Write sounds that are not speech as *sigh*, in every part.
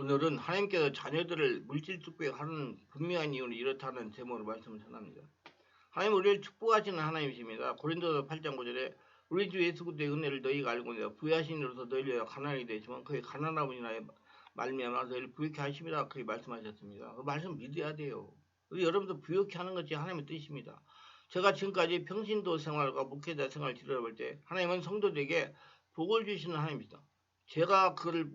오늘은 하나님께서 자녀들을 물질 축복하는 분명한 이유는 이렇다는 제목으로 말씀을 전합니다. 하나님 우리를 축복하시는 하나님이십니다. 고린도서 8장 9절에 우리 주 예수 그리스도의 은혜를 너희가 알고 내가 부여하신 이로서 너희를 가난하게 되지만 그의 가난함으로 인하여 말미암아 너희를 부유케 하십니다. 그렇게 말씀하셨습니다. 그 말씀 믿어야 돼요. 여러분도 부유케 하는 것이 하나님의 뜻입니다. 제가 지금까지 평신도 생활과 목회자 생활을 지내볼 때 하나님은 성도들에게 복을 주시는 하나님입니다. 제가 그를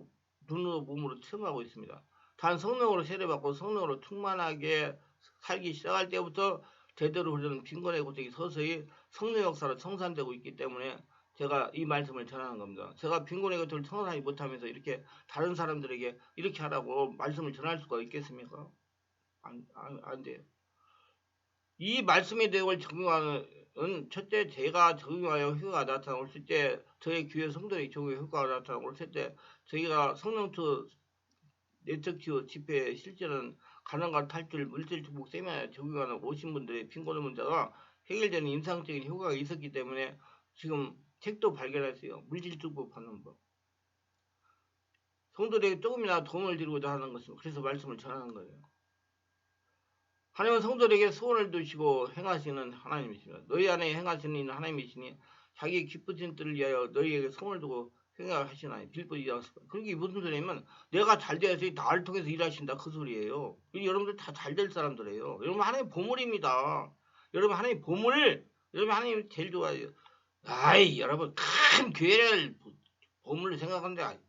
눈으로 몸으로 체험하고 있습니다. 단 성령으로 세례받고 성령으로 충만하게 살기 시작할 때부터 제대로 흐르는 빈곤의 고통이 서서히 성령 역사로 청산되고 있기 때문에 제가 이 말씀을 전하는 겁니다. 제가 빈곤의 고통을 청산하지 못하면서 이렇게 다른 사람들에게 이렇게 하라고 말씀을 전할 수가 있겠습니까? 안, 안, 안 돼요. 이 말씀의 내용을 적용하는 첫째 제가 적용하여 효과가 나타나고 때 저희 교회 성도의 적용에 효과가 나타나고 때 저희가 성령투 네트워크 집회 실제는 가난과 탈출 물질 축복 세미나에 적용하는 오신 분들의 빈곤의 문제가 해결되는 인상적인 효과가 있었기 때문에 지금 책도 발견했어요. 물질 축복 받는 법. 성도들에게 조금이나 도움을 드리고자 하는 것입니다. 그래서 말씀을 전하는 거예요. 하나님은 성도들에게 소원을 두시고 행하시는 하나님이십니다. 너희 안에 행하시는 하나님이시니 자기 기쁘신 뜻을 위하여 너희에게 소원을 두고 행하시나니 빌보지 않습니다. 그게 무슨 소리냐면 내가 잘 돼야지 나를 통해서 일하신다 그 소리예요. 여러분들 다 잘 될 사람들이에요. 여러분 하나님 보물입니다. 여러분 하나님 보물 여러분 하나님 제일 좋아해요. 아이 여러분 큰 교회를 보물로 생각하는데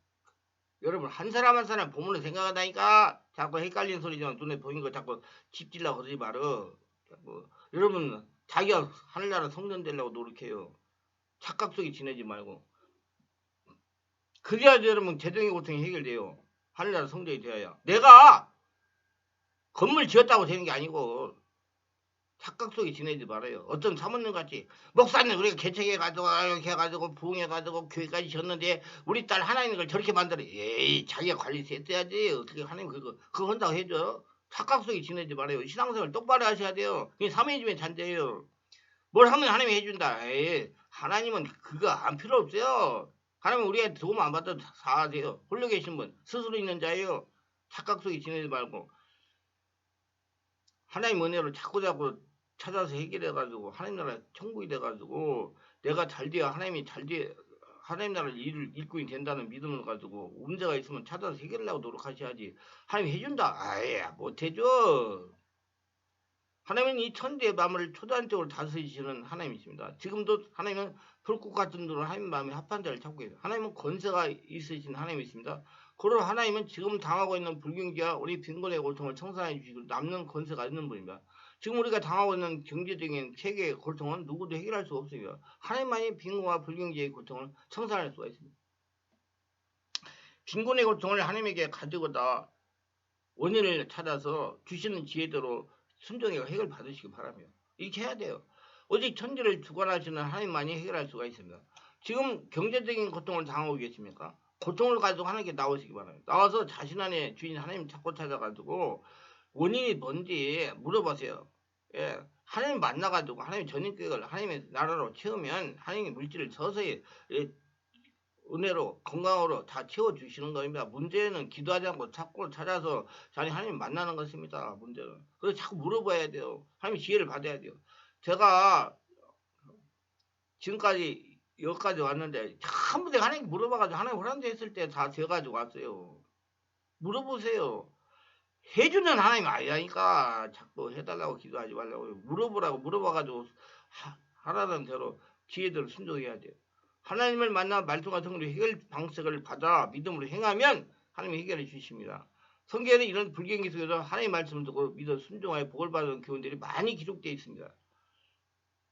여러분 한 사람 한 사람 보물로 생각한다니까 자꾸 헷갈리는 소리지만 눈에 보이는 거 자꾸 집질라고 그러지 말어. 자꾸 여러분 자기가 하늘나라 성전 되려고 노력해요. 착각 속에 지내지 말고. 그래야 여러분 재정의 고통이 해결돼요. 하늘나라 성전이 되어야. 내가 건물 지었다고 되는 게 아니고 착각 속에 지내지 말아요. 어떤 사모님 같이 목사님 우리가 개척해 가지고 이렇게 해가지고 부흥해 가지고 교회까지 졌는데 우리 딸 하나 있는 걸 저렇게 만들어. 에이 자기가 관리해서 했어야지. 어떻게 하나님 그거 그거 한다고 해줘. 착각 속에 지내지 말아요. 신앙생활 똑바로 하셔야 돼요. 그게 사모님 집에 잔재예요. 뭘 하면 하나님이 해준다. 에이 하나님은 그거 안 필요 없어요. 하나님 우리가 도움 안 받아도 다 하세요. 홀로 계신 분 스스로 있는 자예요. 착각 속에 지내지 말고 하나님 은혜로 자꾸 자꾸 찾아서 해결해 가지고 하나님 나라 천국이 돼 가지고 내가 잘 돼야 하나님이 잘 돼. 하나님 나라를 일을 일꾼이 된다는 믿음을 가지고 문제가 있으면 찾아서 해결하려고 노력하셔야지. 하나님 해준다. 아예 못해줘. 하나님은 이 천지의 마음을 초단적으로 다스리시는 하나님이십니다. 지금도 하나님은 불꽃 같은 눈으로 하나님 마음에 합한 자를 찾고 계세요. 하나님은 권세가 있으신 하나님이십니다. 그러나 하나님은 지금 당하고 있는 불경기와 우리 빈곤의 고통을 청산해 주시고 남는 권세가 있는 분입니다. 지금 우리가 당하고 있는 경제적인 세계의 고통은 누구도 해결할 수 없습니다. 하나님만이 빈곤과 불경제의 고통을 청산할 수가 있습니다. 빈곤의 고통을 하나님에게 가지고다 원인을 찾아서 주시는 지혜대로 순종해 해결 받으시기 바랍니다. 이렇게 해야 돼요. 오직 천지를 주관하시는 하나님만이 해결할 수가 있습니다. 지금 경제적인 고통을 당하고 계십니까? 고통을 가지고 하나님께 나오시기 바랍니다. 나와서 자신 안에 주인 하나님 찾고 찾아가지고 원인이 뭔지 물어보세요. 예. 하나님 만나가지고 하나님 전인격을 하나님의 나라로 채우면 하나님의 물질을 서서히 예, 은혜로 건강으로 다 채워주시는 겁니다. 문제는 기도하지 않고 자꾸 찾아서 자기 하나님 만나는 것입니다. 문제는. 그래서 자꾸 물어봐야 돼요. 하나님 지혜를 받아야 돼요. 제가 지금까지 여기까지 왔는데 전부 다 하나님 물어봐가지고 하나님 호란대 했을 때 다 돼가지고 왔어요. 물어보세요. 해주는 하나님 아니라니까 자꾸 해달라고 기도하지 말라고 물어보라고 물어봐가지고 하, 하라는 대로 지혜대로 순종해야 돼요. 하나님을 만나 말씀과 성으로 해결 방식을 받아 믿음으로 행하면 하나님이 해결해 주십니다. 성경에는 이런 불경기 속에서 하나님의 말씀을 듣고 믿어 순종하여 복을 받는 교훈들이 많이 기록되어 있습니다.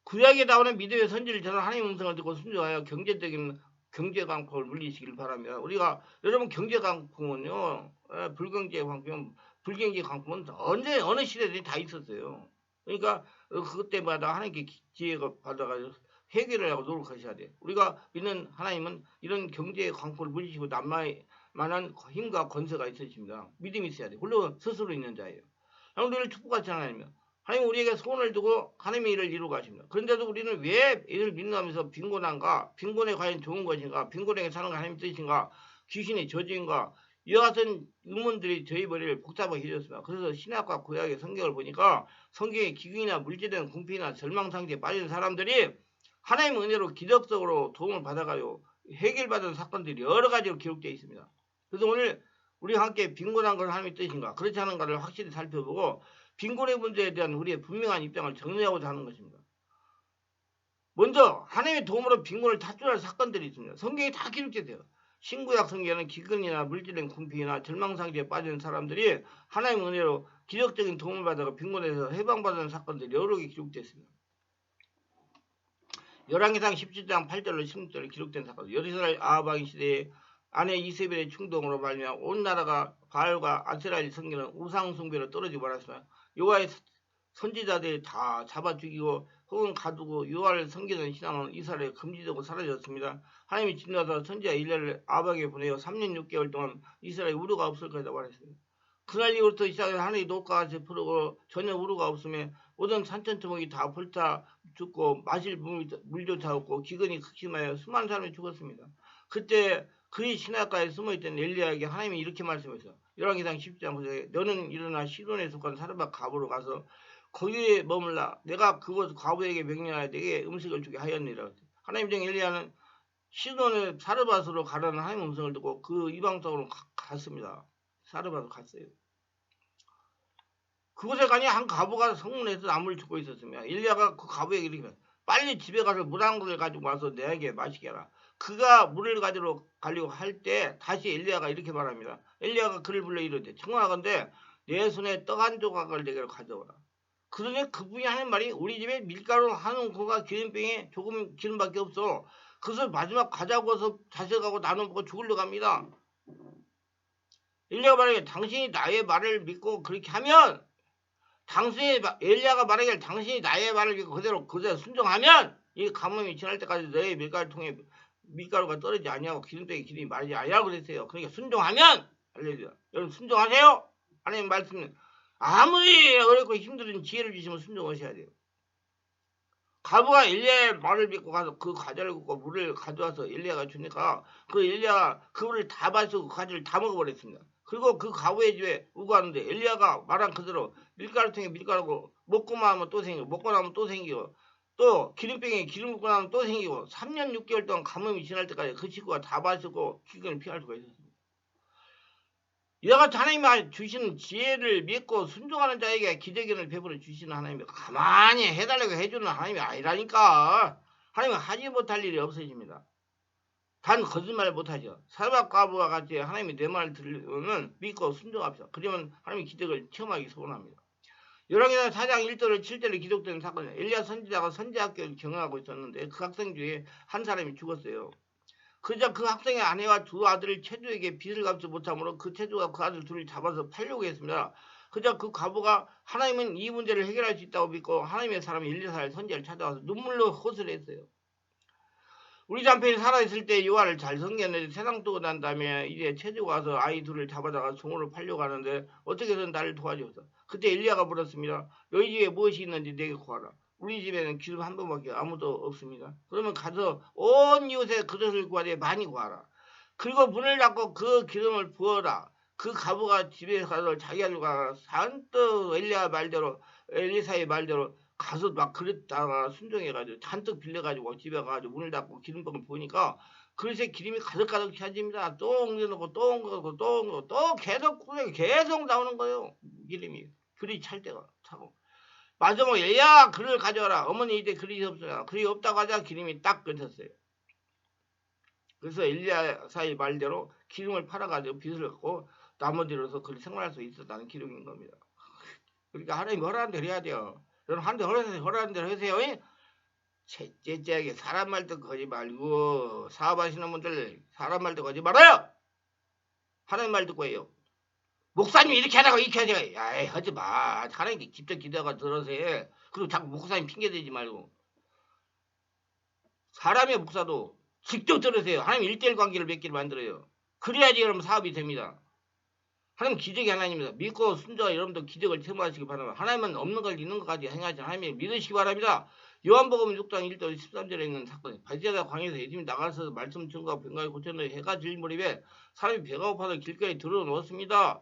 구약에 나오는 믿음의 선지를 저는 하나님의 음성을 듣고 순종하여 경제적인 경제 강풍을 물리시길 바랍니다. 우리가 여러분 경제 강풍은요, 예, 불경제 강풍은 불경제 강풍은 언제 어느 시대에 다 있었어요. 그러니까 그것 때마다 하나님께 지혜가 받아가지고 해결을 하고 노력하셔야 돼요. 우리가 믿는 하나님은 이런 경제의 강풍을 물리시고 남마의 만한 힘과 권세가 있으십니다. 믿음이 있어야 돼요. 홀로 스스로 있는 자예요. 우리를 축복하시는 하나님이요. 하나님 우리에게 소원을 두고 하나님의 일을 이루고 가십니다. 그런데도 우리는 왜 이를 믿는다면서 빈곤한가? 빈곤에 과연 좋은 것인가? 빈곤에게 사는 거 하나님 뜻인가? 귀신의 저주인가? 이와 같은 의문들이 저희 머리를 복잡하게 해줬습니다. 그래서 신학과 구약의 성경을 보니까 성경의 기근이나 물질된 궁핍이나 절망상태에 빠진 사람들이 하나님의 은혜로 기적적으로 도움을 받아가요 해결받은 사건들이 여러 가지로 기록되어 있습니다. 그래서 오늘 우리 함께 빈곤한 건 하나님의 뜻인가 그렇지 않은가를 확실히 살펴보고 빈곤의 문제에 대한 우리의 분명한 입장을 정리하고자 하는 것입니다. 먼저 하나님의 도움으로 빈곤을 탈출할 사건들이 있습니다. 성경에 다 기록되어 있어요. 신구약 성경에는 기근이나 물질된 궁핍이나 절망상태에 빠진 사람들이 하나님의 은혜로 기적적인 도움을 받아가 빈곤에서 해방받은 사건들이 여러 개 기록되어 있습니다. 열왕기상 17장 8절로 16절에 기록된 사건. 여리스라엘 아하방 시대에 아내 이세벨의 충동으로 말미암아 온 나라가 바알과 아세라를 섬기는 우상 숭배로 떨어지고 말았습니다. 요하의 선지자들이 다 잡아 죽이고 혹은 가두고 요하를 섬기는 신앙은 이스라엘에 금지되고 사라졌습니다. 하나님이 진노하사 선지자 일레를 아박에 보내어 3년 6개월 동안 이스라엘에 우루가 없을 것이다 말했습니다. 그날 이후부터 시작해 하늘이 녹과 같이 푸르고 전혀 우루가 없으며 모든 산천토목이 다 불타 죽고 마실 물, 물조차 없고 기근이 극심하여 수많은 사람이 죽었습니다. 그때 그의 신학가에 숨어있던 엘리야에게 하나님이 이렇게 말씀하셨어요. 열왕기상 10장 9절에 너는 일어나 시돈에 속한 사르밧 가부로 가서 거기에 머물라 내가 그곳 과부에게 명령하여 내게 음식을 주게 하였느니라. 하나님 중 엘리야는 시돈의 사르밧으로 가라는 하나님 음성을 듣고 그 이방 쪽으로 가- 갔습니다. 사르밧으로 갔어요. 그곳에 가니 한 가부가 성문에서 나무를 줍고 있었습니다. 일리야가 그 이렇게 말했어요. 빨리 집에 가서 물 한 그릇 가지고 와서 내게 마시게 하라. 그가 물을 가지러 가려고 할 때 다시 엘리야가 이렇게 말합니다. 엘리야가 그를 불러 이르되 청하건대 내 손에 떡 한 조각을 내게로 가져오라. 그러니 그분이 하는 말이 우리 집에 밀가루 한 움큼과 기름병에 조금 기름밖에 없어. 그것을 마지막 과자 구워서 자식하고 나눠 먹고 죽으려 합니다. 엘리야가 말하기를 당신이 나의 말을 믿고 그렇게 하면 당신이 마- 엘리야가 말하기를 당신이 나의 말을 믿고 그대로 그대로 순종하면 이 가뭄이 지날 때까지 너의 밀가루 통에 밀가루가 떨어지지 아니하고 기름병에 기름이 마르지 아니하고 그랬어요. 그러니까 순종하면 알려줘요. 여러분 순종하세요. 하나님 말씀은 아무리 어렵고 힘든 지혜를 주시면 순종하셔야 돼요. 가부가 엘리야의 말을 믿고 가서 그 과자를 굽고 물을 가져와서 엘리야가 주니까 그 엘리야가 그 물을 다 마시고 그 과자를 다 먹어버렸습니다. 그리고 그 가부의 집에 우고 하는데 엘리야가 말한 그대로 밀가루통에 밀가루고 먹고 나면 또 생기고 먹고 나면 또 생기고 또 기름병에 기름 붓고 나면 또 생기고 3년 6개월 동안 가뭄이 지날 때까지 그 식구가 다 마시고 기근을 피할 수가 있었습니다. 이와 같이 하나님이 주시는 지혜를 믿고 순종하는 자에게 기적을 베풀어 주시는 하나님이 가만히 해달라고 해주는 하나님이 아니라니까 하나님은 하지 못할 일이 없으십니다. 단 거짓말 못하죠. 사박과부와 같이 하나님이 내 말을 들으면 믿고 순종합시다. 그러면 하나님이 기적을 체험하기 소원합니다. 열왕기상 4장 1절을 7절에 기록된 사건은 엘리야 선지자가 선지학교를 경영하고 있었는데 그 학생 중에 한 사람이 죽었어요. 그러자 그 학생의 아내와 두 아들을 체주에게 빚을 갚지 못하므로 그 체주가 그 아들 둘을 잡아서 팔려고 했습니다. 그러자 그 과부가 하나님은 이 문제를 해결할 수 있다고 믿고 하나님의 사람이 엘리사를 선지자를 찾아와서 눈물로 호소를 했어요. 우리 남편이 살아있을 때 요한을 잘 섬겼는데 세상 두고 난 다음에 이제 체주가 와서 아이 둘을 잡아다가 종으로 팔려고 하는데 어떻게든 나를 도와줘서 그때 엘리야가 물었습니다. 너희 집에 무엇이 있는지 내게 구하라. 우리 집에는 기름 한 번밖에 아무도 없습니다. 그러면 가서 온 이웃에 그릇을 구하되 많이 구하라. 그리고 문을 닫고 그 기름을 부어라. 그 가부가 집에 가서 자기 아들과 산뜻 엘리야 말대로 엘리사의 말대로 가서 막 그릇다가 순종해가지고 잔뜩 빌려가지고 집에 가가지고 문을 닫고 기름병을 부으니까 그릇에 기름이 가득가득 차집니다. 또 옮겨놓고 또 옮겨놓고 또 옮겨놓고 또 계속 계속 나오는 거예요. 기름이 그릇이 찰 때가 차고 마지막에 얘야 그릇을 가져와라. 어머니 이제 그릇이 없어요. 그릇이 없다고 하자 기름이 딱 끊겼어요. 그래서 엘리야사의 말대로 기름을 팔아가지고 빚을 갖고 나머지로서 그렇게 생활할 수 있었다는 기록인 겁니다. 그러니까 하나님 허락한 대로 해야 돼요. 여러분 한대 허락한 허락한 대로 하세요. 채째하게 사람 말 듣고 하지 말고 사업하시는 분들 사람 말 듣고 하지 말아요. 하나님 말 듣고 해요. 목사님이 이렇게 하라고 이렇게 하지 야 하지 마. 하나님께 직접 기도가 들어서 그리고 자꾸 목사님 핑계 대지 말고 사람의 목사도 직접 들으세요. 하나님 일대일 관계를 맺기를 만들어요. 그래야지 여러분 사업이 됩니다. 하나님 기적이 하나님입니다. 믿고 순종하 여러분도 기적을 체험하시기 바랍니다. 하나님은 없는 걸 있는 것까지 행하지 하나님을 믿으시기 바랍니다. 요한복음 6장 1절 13절에 있는 사건이 바지자다 광에서 예수님이 나가서 말씀 증거하고 병가에 고쳤는데 해가 질 무렵에 사람이 배가 고파서 길가에 들어놓았습니다.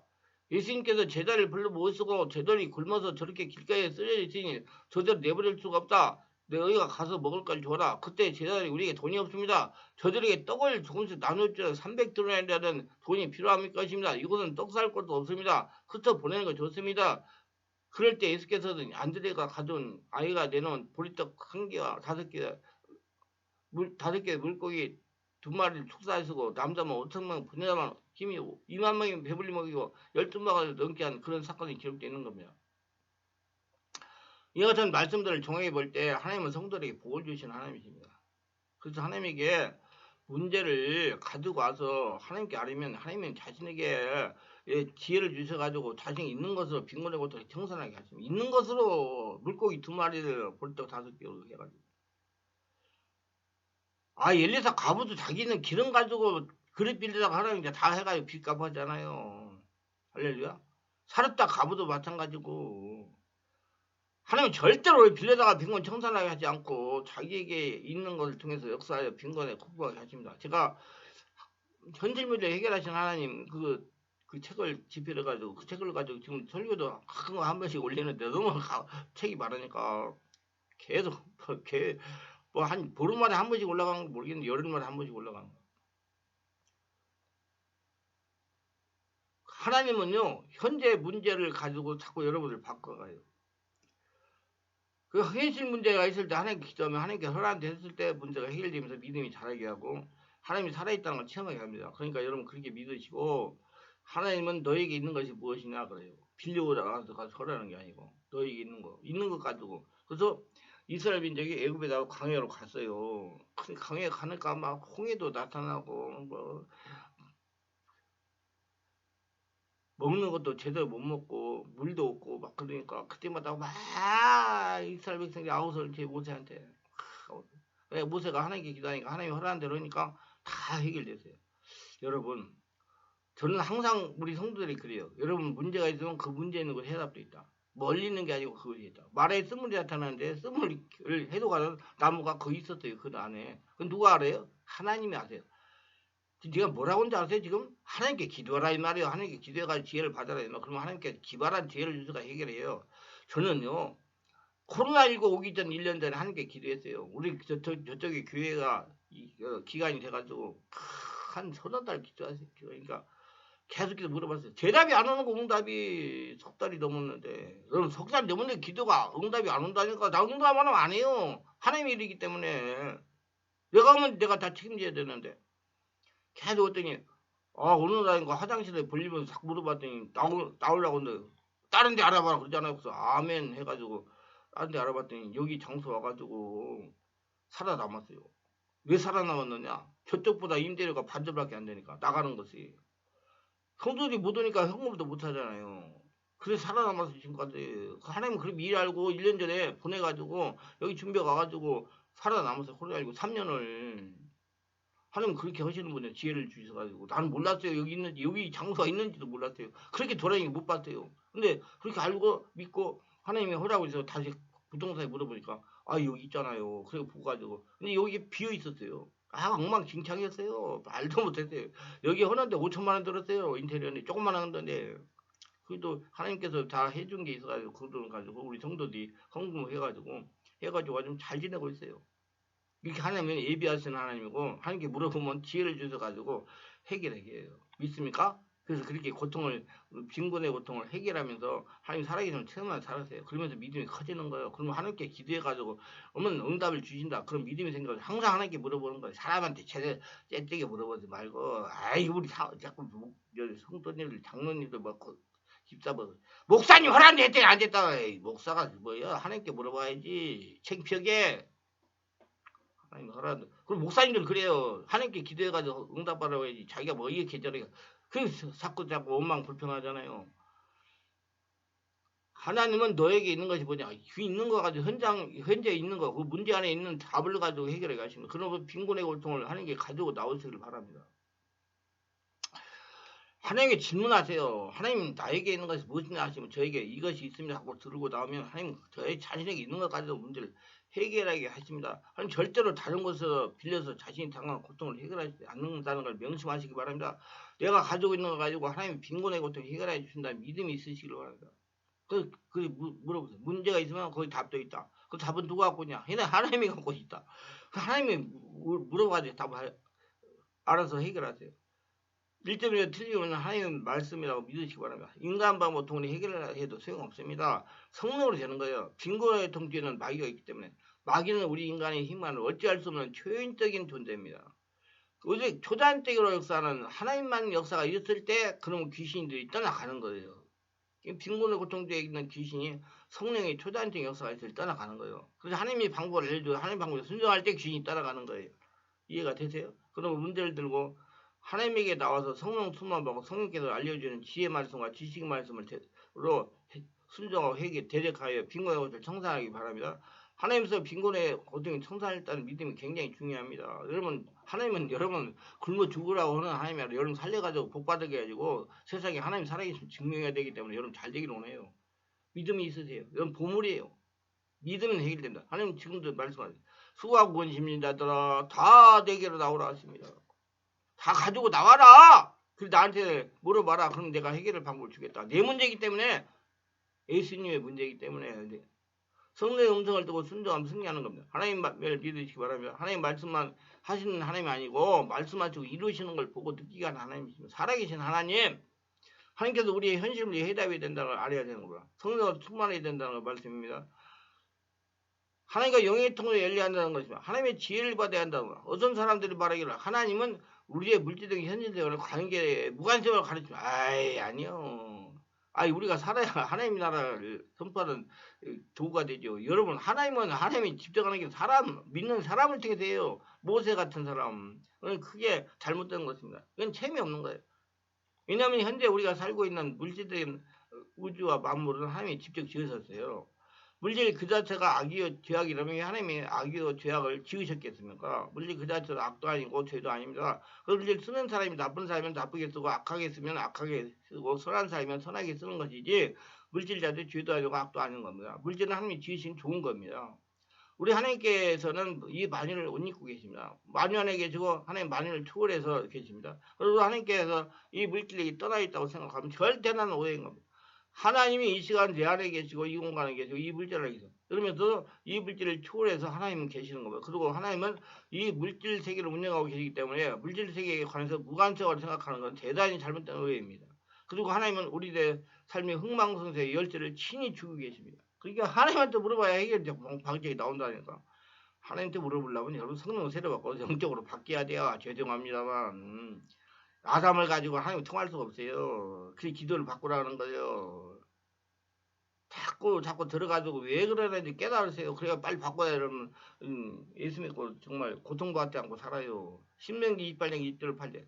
예수님께서 제자를 별로 못 쓰고 제자들이 굶어서 저렇게 길가에 쓰여 있으니 저대로 내버릴 수가 없다. 너희가 가서 먹을 걸 줘라. 그때 제자들이 우리에게 돈이 없습니다. 저들에게 떡을 조금씩 나눌 줄 300드라는 돈이 필요합니까? 것입니다. 이곳은 떡 살 것도 없습니다. 그저 보내는 거 좋습니다. 그럴 때 예수께서는 안드레가 가져온 아이가 내놓은 보리떡 한 개와 다섯 개, 물 다섯 개 물고기 두 마리를 축사하시고 남자만 5천 명, 분야만 힘이 2만 명이 배불리 먹이고 열두 마리를 넘게 한 그런 사건이 기록되어 있는 겁니다. 이와 같은 말씀들을 종합해 볼 때 하나님은 성도에게 복을 주신 하나님이십니다. 그래서 하나님에게 문제를 가지고 와서 하나님께 아뢰면 하나님은 자신에게 예, 지혜를 주셔가지고 자신이 있는 것으로 빈곤의 것을 청산하게 하십니다. 있는 것으로 물고기 두 마리를 볼떡 다섯 개로 해가지고 아 엘리사 가부도 자기는 기름 가지고 그릇 빌리다가 하나님 이제 다 해가지고 빚 갚았잖아요. 할렐루야. 사르다 가부도 마찬가지고 하나님 절대로 빌려다가 빈곤 청산하게 하지 않고 자기에게 있는 것을 통해서 역사하여 빈곤에 극복하게 하십니다. 제가 현실 문제 해결하신 하나님 그, 그 책을 집필해 가지고 그 책을 가지고 지금 설교도 가끔 한 번씩 올리는데 너무 가- 책이 많으니까 계속 *laughs* 뭐 한 보름마다 한 번씩 올라가는 거 모르겠는데 열흘마다 한 번씩 올라가는 거. 하나님은요 현재 문제를 가지고 자꾸 여러분을 바꿔가요. 그 현실 문제가 있을 때 하나님께 기도하면 하나님께 허락한테 했을 때 문제가 해결되면서 믿음이 자라게 하고 하나님이 살아있다는 걸 체험하게 합니다. 그러니까 여러분 그렇게 믿으시고 하나님은 너에게 있는 것이 무엇이냐 그래요. 빌려오다가 가서 허라는 게 아니고 너에게 있는 거 있는 것 가지고 그래서 이스라엘 민족이 애굽에 나가 광야로 갔어요. 그 광야에 가니까 막 홍해도 나타나고 뭐 먹는 것도 제대로 못 먹고 물도 없고 막 그러니까 그때마다 막 이스라엘 백성들이 아우성을 제 모세한테 왜 모세가 하나님께 기도하니까 하나님이 허락한 대로 하니까 다 해결됐어요. 여러분 저는 항상 우리 성도들이 그래요. 여러분 문제가 있으면 그 문제 있는 걸 해답도 있다. 멀리 있는 게 아니고 그것이 있다. 말에 쓴물이 나타나는데 쓴물을 해독하는 나무가 거기 있었어요. 그 안에. 그 누가 알아요? 하나님이 아세요. 네가 뭐라고 하는지 아세요 지금? 하나님께 기도하라 이 말이에요. 하나님께 기도해가지고 지혜를 받아라. 이 말. 그러면 하나님께 기발한 지혜를 주셔가 해결해요. 저는요. 코로나19 오기 전 1년 전에 하나님께 기도했어요. 우리 저, 저, 저쪽에 교회가 이, 어, 기간이 돼가지고 한 서너 달 기도하세요. 그러니까 계속해서 물어봤어요. 대답이 안 오는 거 응답이 석 달이 넘었는데 여러분 석 달이 넘었는데 기도가 응답이 안 온다니까 나 응답 안 해요. 하나님의 일이기 때문에 내가 하면 내가 다 책임져야 되는데 계속 왔더니 아 어느 날인가 화장실에 볼리면서 싹 물어봤더니 나올, 나오려고 했는데 다른 데 알아봐라 그러잖아요. 그래서 아멘 해가지고 다른 데 알아봤더니 여기 장소 와가지고 살아남았어요. 왜 살아남았느냐? 저쪽보다 임대료가 반절밖에 안 되니까 나가는 것이 성도들이 못 오니까 현금도 못 하잖아요. 그래서 살아남아서 지금까지 하나님 그럼 일 알고 1년 전에 보내가지고 여기 준비 가가지고 살아남아서 코로나 알고 3년을 하나님 그렇게 하시는 분의 지혜를 주셔가지고. 나는 몰랐어요. 여기 있는지 여기 장소가 있는지도 몰랐어요. 그렇게 돌아다니기 못 봤어요. 근데 그렇게 알고 믿고 하나님이 허락을 해서 다시 부동산에 물어보니까 아 여기 있잖아요. 그래 보고 가지고. 근데 여기 비어 있었어요 아 엉망진창이었어요. 말도 못했어요. 여기 허는데 5천만 원 들었어요 인테리어는. 조금만 한 건데 그래도 하나님께서 다 해준 게 있어가지고 그 돈 가지고 우리 성도들이 헌금 해가지고 해가지고 좀 잘 지내고 있어요. 이렇게 하나님은 예비하시는 하나님이고 하나님께 물어보면 지혜를 주셔가지고 해결하게 해요. 믿습니까? 그래서 그렇게 고통을 빈곤의 고통을 해결하면서 하나님 살아계시는 체험만 살았어요. 그러면서 믿음이 커지는 거예요. 그러면 하나님께 기도해가지고 오면 응답을 주신다. 그런 믿음이 생겨서 항상 하나님께 물어보는 거예요. 사람한테 제대 째째게 물어보지 말고 아이 우리 사, 자꾸 성도님들 장로님들 집사 뭐 목사님 허락이 했더니 안 됐다. 에이, 목사가 뭐야? 하나님께 물어봐야지. 창피하게 하나님 허락. 그럼 목사님들 그래요. 하나님께 기도해가지고 응답하라고 해야지. 자기가 뭐 이렇게 저렇게 그래서 자꾸 자꾸 원망 불평하잖아요. 하나님은 너에게 있는 것이 뭐냐? 그 있는 거 가지고 현장 현재 있는 거, 그 문제 안에 있는 답을 가지고 해결해 가시는. 그러면 빈곤의 고통을 하나님께 가지고 나오시길 바랍니다. 하나님께 질문하세요. 하나님 나에게 있는 것이 무엇이냐 하시면 저에게 이것이 있습니다 하고 들고 나오면 하나님 저의 자신에게 있는 것 가지고 문제를 해결하게 하십니다. 하나님 절대로 다른 곳에서 빌려서 자신이 당한 고통을 해결하지 않는다는 걸 명심하시기 바랍니다. 내가 가지고 있는 거 가지고 하나님이 빈곤의 고통을 해결해 주신다는 믿음이 있으시길 바랍니다. 그, 그, 무- 물어보세요. 문제가 있으면 거기 답도 있다. 그 답은 누가 갖고 있냐? 얘는 하나님이 갖고 있다. 그 하나님이 무- 물어봐도 답을 알아서 해결하세요. 1점이 틀리면 하나님 말씀이라고 믿으시기 바랍니다. 인간 방법 통으로 해결해도 소용없습니다. 성령으로 되는 거예요. 빈곤의 통지에는 마귀가 있기 때문에 마귀는 우리 인간의 힘만을 어찌할 수 없는 초인적인 존재입니다. 오직 초단적으로 역사하는 하나님만 역사가 있을 때 그런 귀신들이 떠나가는 거예요. 이 빈곤의 고통주에 있는 귀신이 성령의 초단적 역사가 있을 때 떠나가는 거예요. 그래서 하나님이 방법을 알려줘 하나님 방법에 순종할 때 귀신이 따라가는 거예요. 이해가 되세요? 그럼 문제를 들고 하나님에게 나와서 성령 수만 받고 성령께서 알려주는 지혜 말씀과 지식 말씀을로 순종하고 회개 대적하여 빈곤의 것을 청산하기 바랍니다. 하나님께서 빈곤의 고통이 청산했다는 믿음이 굉장히 중요합니다. 여러분 하나님은 여러분 굶어 죽으라고 하는 하나님이 아니라 여러분 살려가지고 복 받게 해가지고 세상에 하나님 살아계신 증명해야 되기 때문에 여러분 잘 되기를 원해요. 믿음이 있으세요. 여러분 보물이에요. 믿음은 해결된다. 하나님 지금도 말씀하세요. 수고하고 권심자들아 다 내게로 나오라 하십니다. 다 가지고 나와라. 그래 나한테 물어봐라. 그럼 내가 해결할 방법을 주겠다. 내 문제이기 때문에 예수님의 문제이기 때문에 네. 성령의 음성을 듣고 순종하면 승리하는 겁니다. 하나님을 믿으시기 바랍니다. 하나님 말씀만 하시는 하나님이 아니고 말씀하시고 이루시는 걸 보고 듣기가 하는 하나님이십니다. 살아계신 하나님 하나님께서 우리의 현실을 해답이 된다는 걸 알아야 되는 거야. 성령을 충만해야 된다는 걸 말씀입니다. 하나님과 영의 통로 열려야 한다는 것입니다. 하나님의 지혜를 받아야 한다는 거야. 어떤 사람들이 말하기를 하나님은 우리의 물질적인 현실적인 관계 무관심을 가르치면 아이 아니요. 아이 우리가 살아야 *laughs* 하나님 나라를 선포하는 도구가 되죠. 여러분 하나님은 하나님이 집정하는 게 사람 믿는 사람을 통해서 해요. 모세 같은 사람. 그건 크게 잘못된 것입니다. 이건 재미없는 거예요. 왜냐하면 현재 우리가 살고 있는 물질적인 우주와 만물은 하나님이 직접 지으셨어요. 물질 그 자체가 악이요 죄악이라면 하나님이 악이요 죄악을 지으셨겠습니까? 물질 그 자체가 악도 아니고 죄도 아닙니다. 그 물질 쓰는 사람이 나쁜 사람이면 나쁘게 쓰고 악하게 쓰면 악하게 쓰고 선한 사람이면 선하게 쓰는 것이지 물질 자체 죄도 아니고 악도 아닌 겁니다. 물질은 하나님이 지으신 좋은 겁니다. 우리 하나님께서는 이 만유를 옷 입고 계십니다. 만유 안에 계시고 하나님 만유를 초월해서 계십니다. 그리고 하나님께서 이 물질이 떠나 있다고 생각하면 절대 나는 오해인 겁니다. 하나님이 이 시간 내 안에 계시고 이 공간에 계시고 이 물질 안에 계시고 그러면서 이 물질을 초월해서 하나님은 계시는 겁니다. 그리고 하나님은 이 물질 세계를 운영하고 계시기 때문에 물질 세계에 관해서 무관적으로 생각하는 건 대단히 잘못된 오해입니다. 그리고 하나님은 우리의 삶의 흥망성쇠의 열쇠를 친히 주고 계십니다. 그러니까 하나님한테 물어봐야 해결 방법이 나온다니까. 하나님한테 물어보려면 여러분 성령 세례 받고 영적으로 바뀌어야 돼요. 죄송합니다만. 음. 아담을 가지고 하나님 통할 수가 없어요. 그 기도를 바꾸라는 거예요. 자꾸 자꾸 들어가지고 왜 그러는지 깨달으세요. 그래야 빨리 바꿔야 여러분 음, 예수 믿고 정말 고통받지 않고 살아요. 신명기 28장 2절 8절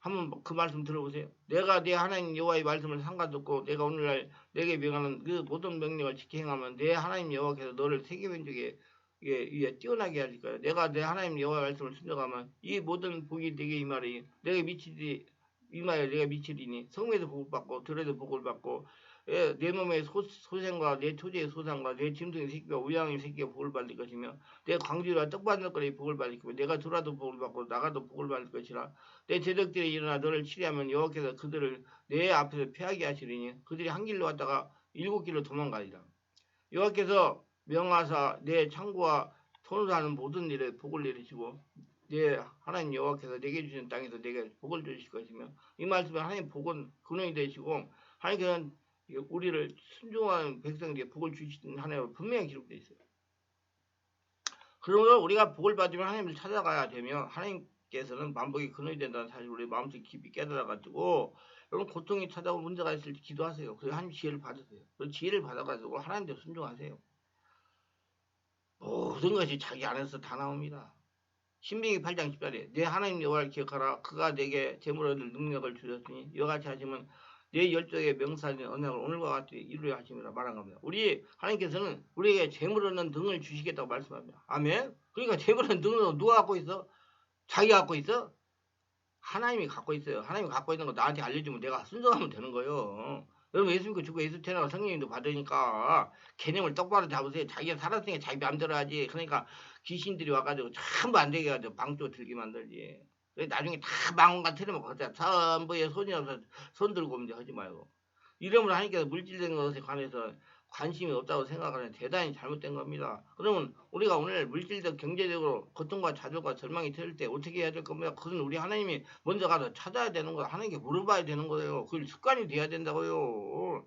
한번 그 말씀 들어보세요. 내가 내 하나님 여호와의 말씀을 상관 듣고 내가 오늘날 내게 명하는 그 모든 명령을 지켜 행하면 내 하나님 여호와께서 너를 세계민 중에 이게 뛰어나게 거예요. 내가 내 하나님 여호와의 말씀을 순종하면 이 모든 복이 내게 임하리. 내가 미치리 임하여 내가 미치리니 성에도 복을 받고 들에도 복을 받고 예, 내 몸의 소, 소생과 내 토지의 소상과 내 짐승의 새끼와 우양의 새끼가 복을 받을 것이며 내 광주와 떡받는 거리 복을 받을 것이며 내가 들어와도 복을 받고 나가도 복을 받을 것이라 내 제적들이 일어나 너를 치리하면 여호와께서 그들을 내 앞에서 패하게 하시리니 그들이 한 길로 왔다가 일곱 길로 도망가리라 여호와께서 명하사 내 창고와 손으로 하는 모든 일에 복을 내리시고 내 하나님 여호와께서 내게 주신 땅에서 내게 복을 주실 것이며 이 말씀에 하나님 복은 근원이 되시고 하나님께서는 우리를 순종하는 백성에게 복을 주시는 하나님으로 분명히 기록되어 있어요. 그러므로 우리가 복을 받으면 하나님을 찾아가야 되며 하나님께서는 만복이 근원이 된다는 사실을 우리 마음속에 깊이 깨달아가지고 여러분 고통이 찾아오고 문제가 있을 때 기도하세요. 그래서 하나님 지혜를 받으세요. 그 지혜를 받아가지고 하나님대로 순종하세요. 모든 것이 자기 안에서 다 나옵니다. 신명기 8장 10절에 내 하나님 여호와를 기억하라 그가 내게 재물 얻을 능력을 주셨으니 이와같이 하시면 내 열정의 명사인 언약을 오늘과 같이 이루려 하심이라 말한 겁니다. 우리 하나님께서는 우리에게 재물 얻는 등을 주시겠다고 말씀합니다. 아멘. 그러니까 재물 얻는 등은 누가 갖고 있어? 자기가 갖고 있어? 하나님이 갖고 있어요. 하나님이 갖고 있는 거 나한테 알려주면 내가 순종하면 되는 거예요. 여러분 예수 믿고 죽고 예수 태어나고 성령님도 받으니까 개념을 똑바로 잡으세요. 자기가 살았으니까 자기 마음대로 하지. 그러니까 귀신들이 와가지고 전부 안 되게 해가지고 방조 들게 만들지. 나중에 다 망원가 틀으면 거기다 전부에 손이 없어 손 들고 이제 하지 말고 이름을 하니까 물질된 것에 관해서 관심이 없다고 생각하는 대단히 잘못된 겁니다. 그러면 우리가 오늘 물질적 경제적으로 고통과 좌절과 절망이 들을 때 어떻게 해야 될 겁니까? 그건 우리 하나님이 먼저 가서 찾아야 되는 거야. 하나님께 물어봐야 되는 거예요. 그걸 습관이 돼야 된다고요.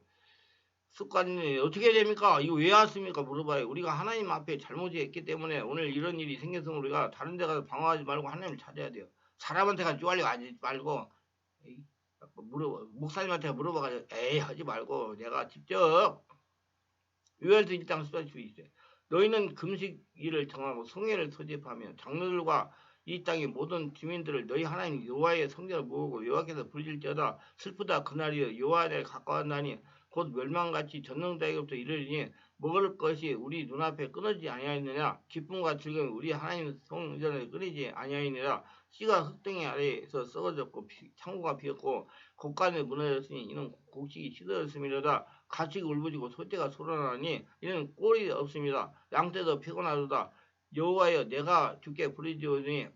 습관이 어떻게 해야 됩니까? 이거 왜 왔습니까? 물어봐요. 우리가 하나님 앞에 잘못이 했기 때문에 오늘 이런 일이 생겨서 우리가 다른 데 가서 방황하지 말고 하나님을 찾아야 돼요. 사람한테 가서 쪼알려 하지 말고 에이, 물어봐 목사님한테 물어봐가지고 에이 하지 말고 내가 직접 유월서 1장 10절 있어요. 너희는 금식 일을 정하고 성회를 소집하며 장로들과 이 땅의 모든 주민들을 너희 하나님 여호와의 성전을 모으고 여호와께서 부르실지어다. 슬프다. 그날이여 여호와에 가까웠나니 곧 멸망같이 전능자에게부터 이르리니 먹을 것이 우리 눈앞에 끊어지지 아니하였느냐? 기쁨과 즐거움이 우리 하나님 성전에 끊이지 아니하였느냐? 씨가 흙등이 아래에서 썩어졌고 피- 창고가 비었고 곡간에 무너졌으니 이는 곡식이 시들었음이로다 가축이 울부짖고 소떼가 소란하니 이는 꼴이 없습니다. 양떼도 피곤하도다. 여호와여 내가 주께 부르짖으니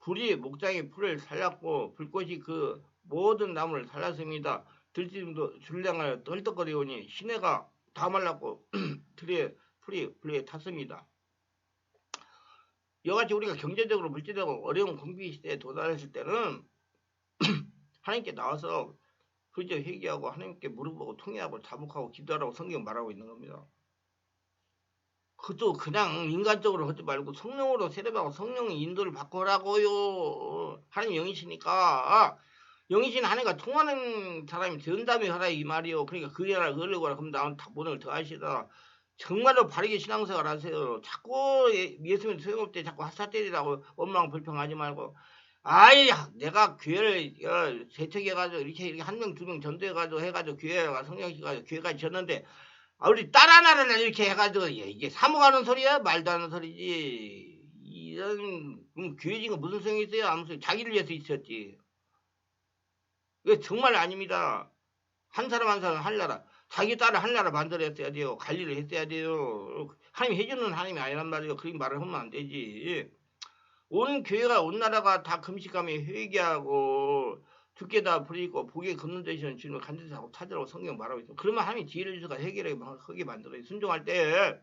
불이 목장의 풀을 살렸고 불꽃이 그 모든 나무를 살렸습니다. 들짐도 줄량하여 떨떡거리오니 시내가 다 말랐고 *clears throat* 들에 풀이 불에 탔습니다. 이와같이 우리가 경제적으로 물질적으로 어려운 공비 시대에 도달했을 때는 *clears throat* 하나님께 나와서 그저 회개하고 하나님께 무릎보고 통회하고 자복하고 기도하라고 성경 말하고 있는 겁니다. 그것도 그냥 인간적으로 하지 말고 성령으로 세례받고 성령의 인도를 바꾸라고요. 하나님 영이시니까 영이신 하나님과 통하는 사람이 된다며 하라 이 말이요. 그러니까 그 일을 그러려고 하라. 그럼 나는 다 오늘 더 하시다. 정말로 바르게 신앙생활 하세요. 자꾸 예- 예수님 소용없을 때 자꾸 하사 때리라고 원망 불평하지 말고 아이 내가 교회를 어, 세척해가지고 이렇게 이렇게 한 명 두 명 전도해가지고 해가지고 교회가 성령시가지고 교회까지 졌는데 아, 우리 딸 하나를 이렇게 해가지고 예, 이게 사모하는 소리야? 말도 안 하는 소리지. 이런 음, 교회 지금 무슨 소용이 있어요? 아무 소용 자기를 위해서 있었지. 이거 정말 아닙니다. 한 사람 한 사람 할나라. 자기 딸을 할나라 만들었어야 돼요. 관리를 했어야 돼요. 하나님 해주는 하나님이 아니란 말이에요. 그런 말을 하면 안 되지 온 교회가 온 나라가 다 금식하며 회개하고 죽게 다 부리고 복에 걷는 되시는 주님을 간절히 하고 찾으라고 성경 말하고 있어. 그러면 하나님이 지혜를 주셔서 해결하게 하게 만들어요. 순종할 때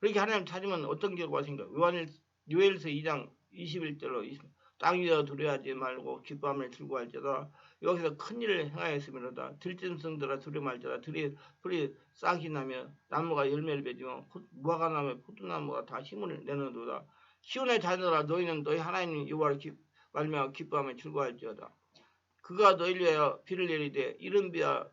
그렇게 하나님 찾으면 어떤 결과가 생겨? 요한일 요엘서 2장 21절로 20, 땅 위에 두려워하지 말고 기뻐함을 들고 할지어다. 여기서 큰 일을 행하였으므로다. 들짐승들아 두려 말지어다. 들이 풀이 싹이 나며 나무가 열매를 맺으며 포- 무화과 나며 포도나무가 다 힘을 내는도다. 시온의 자녀들아 너희는 너희 하나님 여호와를 기, 말미암아 기뻐하며 즐거워할지어다. 그가 너희를 위하여 비를 내리되 이른 비와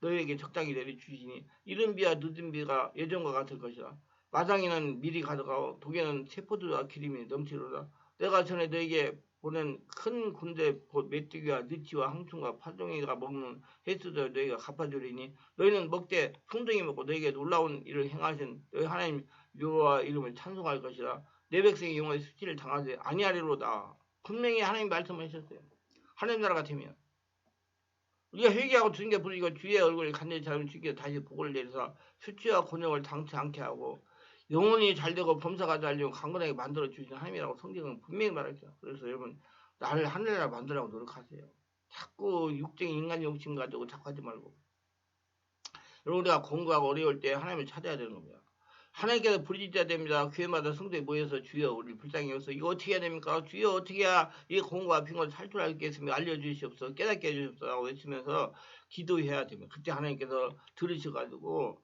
너희에게 적당히 내리 주시니 이른 비와 늦은 비가 예전과 같을 것이다. 마당에는 미리 가져가고 독에는 세포들과 기름이 넘치로다. 내가 전에 너에게 보낸 큰 군대 곧 메뚜기와 느치와 항충과 파종이가 먹는 횟수들 너희가 갚아주리니 너희는 먹되 풍덩이 먹고 너에게 놀라운 일을 행하신 너희 하나님 여호와 이름을 찬송할 것이라. 내 백성이 영원히 수치를 당하지 아니하리로다. 분명히 하나님 말씀하셨어요. 하나님 나라가 되면 우리가 회개하고 주님께 부르고 주의 얼굴을 간절히 찾으면 주께 다시 복을 내려서 수치와 곤욕을 당치 않게 하고 영혼이 잘되고 범사가 잘되고 강건하게 만들어 주시는 하나님이라고 성경은 분명히 말했죠. 그래서 여러분 나를 하늘나라 만들라고 노력하세요. 자꾸 육적인 인간 욕심 가지고 자꾸 하지 말고 여러분 우리가 공부하고 어려울 때 하나님을 찾아야 되는 겁니다. 하나님께서 부르짖어야 됩니다. 교회마다 성도에 모여서 주여 우리 불쌍히 여서 이거 어떻게 해야 됩니까? 주여 어떻게 해야 이 공과 빈걸 살줄 알겠습니까? 알려주시옵소서 깨닫게 해주시옵소서 외치면서 기도해야 됩니다. 그때 하나님께서 들으셔가지고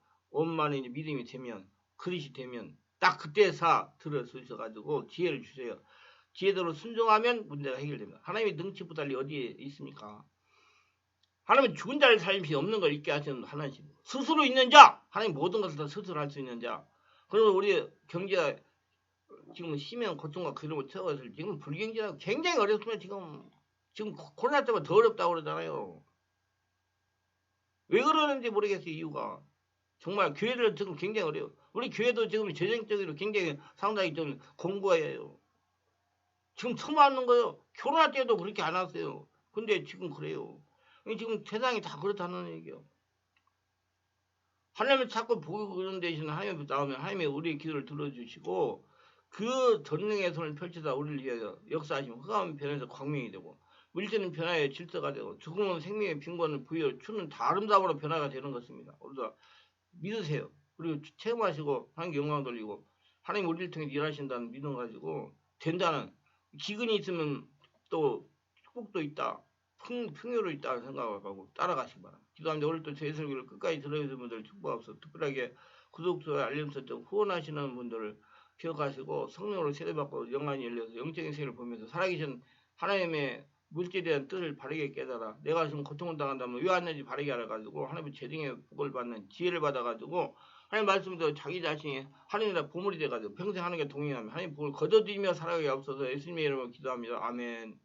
이제 믿음이 되면 그릇이 되면 딱 그때 사 들어주셔가지고 지혜를 주세요. 지혜대로 순종하면 문제가 해결됩니다. 하나님의 능치 부달리 어디에 있습니까? 하나님은 죽은 자를 살림이 없는 걸 잊게 하시는 하나님. 스스로 있는 자! 하나님 모든 것을 다 스스로 할 수 있는 자. 그리고 우리 경제가 지금 심한 고통과 그름을 채워서 지금 불경제가 굉장히 어렵습니다. 지금 지금 코- 코로나 때문에 더 어렵다고 그러잖아요. 왜 그러는지 모르겠어요. 이유가. 정말 교회들 지금 굉장히 어려워. 우리 교회도 지금 재정적으로 굉장히 상당히 좀 공부해야 해요. 지금 처음 하는 거예요. 코로나 때도 그렇게 안 왔어요. 근데 지금 그래요. 지금 세상이 다 그렇다는 얘기요. 하나님을 자꾸 보고 그런 대신 하나님 나오면 하나님이 우리의 기도를 들어주시고 그 전능의 손을 펼치다 우리를 위하여 역사하시면 흑암은 변해서 광명이 되고 물질은 변화의 질서가 되고 죽음은 생명의 빈곤을 부여 추는 다 아름다움으로 변화가 되는 것입니다. 우리가 믿으세요. 그리고 체험하시고 하나님 영광 돌리고 하나님 우리를 통해 일하신다는 믿음 가지고 된다는 기근이 있으면 또 축복도 있다. 풍, 풍요로 있다는 생각을 하고 따라가시기 바랍니다. 기도합니다. 오늘도 제 설교를 끝까지 들어주신 분들 축복하옵소서. 특별하게 구독, 좋아요, 알림 설정 후원하시는 분들을 기억하시고 성령으로 세례받고 영안이 열려서 영적인 세계를 보면서 살아계신 하나님의 물질에 대한 뜻을 바르게 깨달아 내가 지금 고통을 당한다면 왜 왔는지 바르게 알아가지고 하나님의 재등의 복을 받는 지혜를 받아가지고 하나님 말씀대로 자기 자신이 하나님이라 보물이 돼가지고 평생 하나님께 동행하며 하나님 복을 거둬들이며 살아가게 없어서 예수님의 이름으로 기도합니다. 아멘